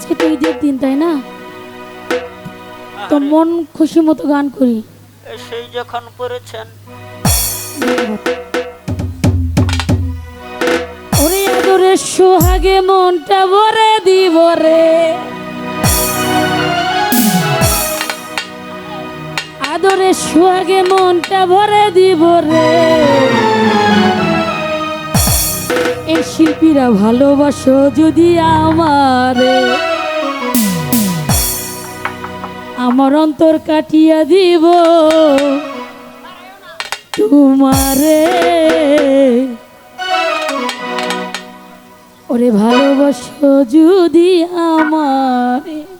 আজকে তো ঈদের দিন তাই না? তো মন খুশি মতো গান করি। সেই যখন পড়েছেন। ওরে আদরে সোহাগে মনটা ভরে দিব রে। আদরে সোহাগে মনটা ভরে দিব রে। এই শিল্পীরা ভালোবাসো যদি আমারে। আমার অন্তর কাটিয়া দিব। তোমারে। ওরে ভালোবাসো যদি আমারে।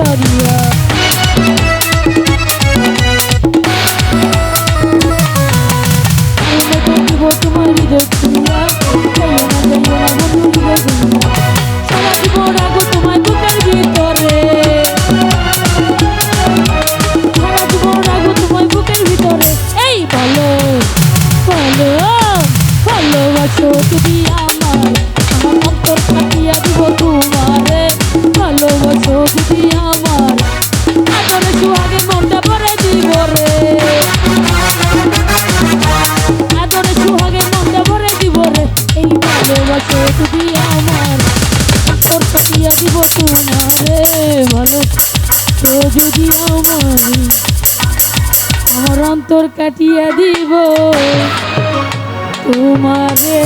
Studio আমারে ভালো তো যদি আমার আমার অন্তর কাটিয়া দিব তোমারে